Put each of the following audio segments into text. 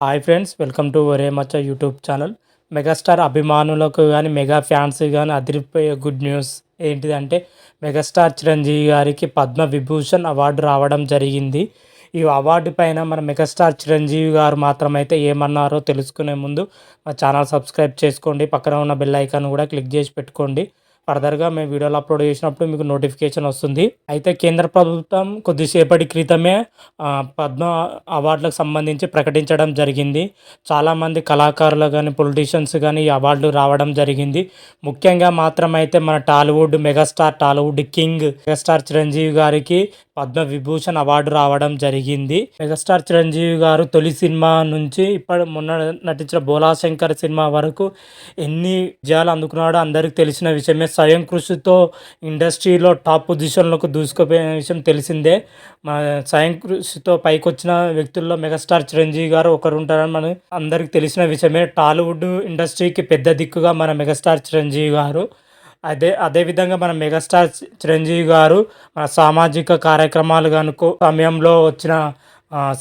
Hi friends welcome to ఒరే మచ్చ YouTube channel megastar అభిమానులకు కానీ మెగా ఫ్యాన్స్ కానీ అదిరిపోయే గుడ్ న్యూస్ ఏంటిదంటే మెగాస్టార్ చిరంజీవి గారికి పద్మ విభూషణ్ అవార్డు రావడం జరిగింది. ఈ అవార్డు పైన మన మెగాస్టార్ చిరంజీవి గారు మాత్రమైతే ఏమన్నారో తెలుసుకునే ముందు మా ఛానల్ సబ్స్క్రైబ్ చేసుకోండి. పక్కన ఉన్న బెల్ ఐకాన్ కూడా క్లిక్ చేసి పెట్టుకోండి. ఫర్దర్గా మేము వీడియోలు అప్లోడ్ చేసినప్పుడు మీకు నోటిఫికేషన్ వస్తుంది. అయితే కేంద్ర ప్రభుత్వం కొద్దిసేపటి క్రితమే పద్మ అవార్డులకు సంబంధించి ప్రకటించడం జరిగింది. చాలామంది కళాకారులు కానీ పొలిటీషియన్స్ కానీ ఈ అవార్డులు రావడం జరిగింది. ముఖ్యంగా మాత్రం అయితే మన Tollywood megastar Tollywood king megastar Chiranjeevi గారికి పద్మ విభూషణ్ అవార్డు రావడం జరిగింది. మెగాస్టార్ చిరంజీవి గారు తొలి సినిమా నుంచి ఇప్పటి మొన్న నటించిన బోలాశంకర్ సినిమా వరకు ఎన్ని విజయాలు అందుకున్నాడో అందరికీ తెలిసిన విషయమే. స్వయం కృషితో ఇండస్ట్రీలో టాప్ పొజిషన్లకు దూసుకుపోయిన విషయం తెలిసిందే. మన స్వయం కృషితో పైకి వచ్చిన వ్యక్తుల్లో మెగాస్టార్ చిరంజీవి గారు ఒకరు ఉంటారని మనం అందరికీ తెలిసిన విషయమే. టాలీవుడ్ ఇండస్ట్రీకి పెద్ద దిక్కుగా మన మెగాస్టార్ చిరంజీవి గారు అదే అదేవిధంగా మన మెగాస్టార్ చిరంజీవి గారు మన సామాజిక కార్యక్రమాలు కనుకో సమయంలో వచ్చిన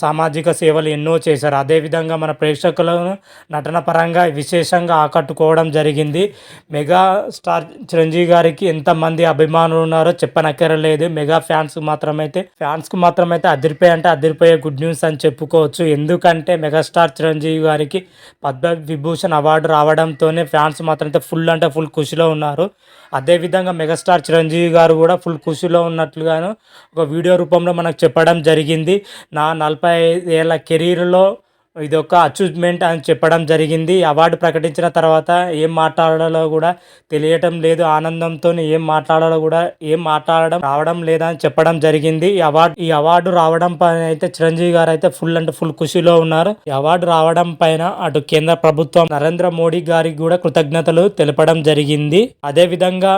సామాజిక సేవలు ఎన్నో చేశారు. అదేవిధంగా మన ప్రేక్షకులను నటన పరంగా విశేషంగా ఆకట్టుకోవడం జరిగింది. మెగా స్టార్ చిరంజీవి గారికి ఎంతమంది అభిమానులు ఉన్నారో చెప్పనక్కరలేదు. మెగా ఫ్యాన్స్ మాత్రమైతే ఫ్యాన్స్కి మాత్రమైతే అదిరిపోయి అంటే అదిరిపోయే గుడ్ న్యూస్ అని చెప్పుకోవచ్చు. ఎందుకంటే మెగాస్టార్ చిరంజీవి గారికి పద్మ విభూషణ్ అవార్డు రావడంతోనే ఫ్యాన్స్ మాత్రం ఫుల్ అంటే ఫుల్ ఖుషిలో ఉన్నారు. అదేవిధంగా మెగాస్టార్ చిరంజీవి గారు కూడా ఫుల్ ఖుషిలో ఉన్నట్లుగాను ఒక వీడియో రూపంలో మనకు చెప్పడం జరిగింది. నా నలభై ఐదు ఏళ్ళ కెరీర్లో ఇది ఒక అచీవ్మెంట్ అని చెప్పడం జరిగింది. అవార్డు ప్రకటించిన తర్వాత ఏం మాట్లాడాలో కూడా తెలియటం లేదు. ఆనందంతో ఏం మాట్లాడాలో కూడా ఏం మాట్లాడడం రావడం లేదా అని చెప్పడం జరిగింది. ఈ అవార్డు ఈ అవార్డు రావడం పైన అయితే చిరంజీవి గారు అయితే ఫుల్ అంటే ఫుల్ ఖుషిలో ఉన్నారు. ఈ అవార్డు రావడం పైన అటు కేంద్ర ప్రభుత్వం నరేంద్ర మోడీ గారికి కూడా కృతజ్ఞతలు తెలపడం జరిగింది. అదే విధంగా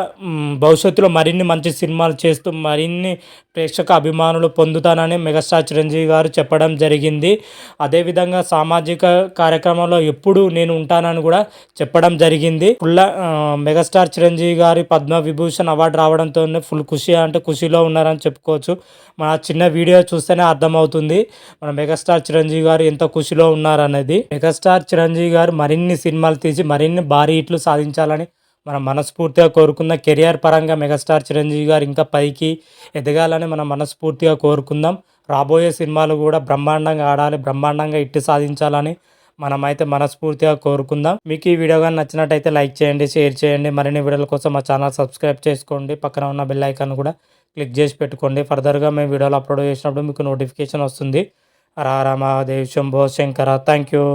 భవిష్యత్తులో మరిన్ని మంచి సినిమాలు చేస్తూ మరిన్ని ప్రేక్షక అభిమానులు పొందుతానని మెగాస్టార్ చిరంజీవి గారు చెప్పడం జరిగింది. అదేవిధంగా సామాజిక కార్యక్రమంలో ఎప్పుడు నేను ఉంటానని కూడా చెప్పడం జరిగింది. ఫుల్ మెగాస్టార్ చిరంజీవి గారి పద్మ విభూషణ్ అవార్డు రావడంతో ఫుల్ ఖుషి అంటే ఖుషిలో ఉన్నారని చెప్పుకోవచ్చు. మన చిన్న వీడియో చూస్తేనే అర్థమవుతుంది. మన మెగాస్టార్ చిరంజీవి గారు ఎంత ఖుషిలో ఉన్నారనేది. మెగాస్టార్ చిరంజీవి గారు మరిన్ని సినిమాలు తీసి మరిన్ని భారీ హిట్లు సాధించాలని మనం మనస్ఫూర్తిగా కోరుకుందాం కెరియర్ పరంగా మెగాస్టార్ చిరంజీవి గారు ఇంకా పైకి ఎదగాలని మనం మనస్ఫూర్తిగా కోరుకుందాం. రాబోయే సినిమాలు కూడా బ్రహ్మాండంగా ఆడాలి బ్రహ్మాండంగా ఇట్టి సాధించాలని మనమైతే మనస్ఫూర్తిగా కోరుకుందాం. మీకు ఈ వీడియో కానీ నచ్చినట్టయితే లైక్ చేయండి షేర్ చేయండి. మరిన్ని వీడియోల కోసం మా ఛానల్ సబ్స్క్రైబ్ చేసుకోండి. పక్కన ఉన్న బెల్ ఐకాన్ కూడా క్లిక్ చేసి పెట్టుకోండి. ఫర్దర్గా మేము వీడియోలు అప్లోడ్ చేసినప్పుడు మీకు నోటిఫికేషన్ వస్తుంది. రారామాదేవ్ శంభో శంకర. Thank you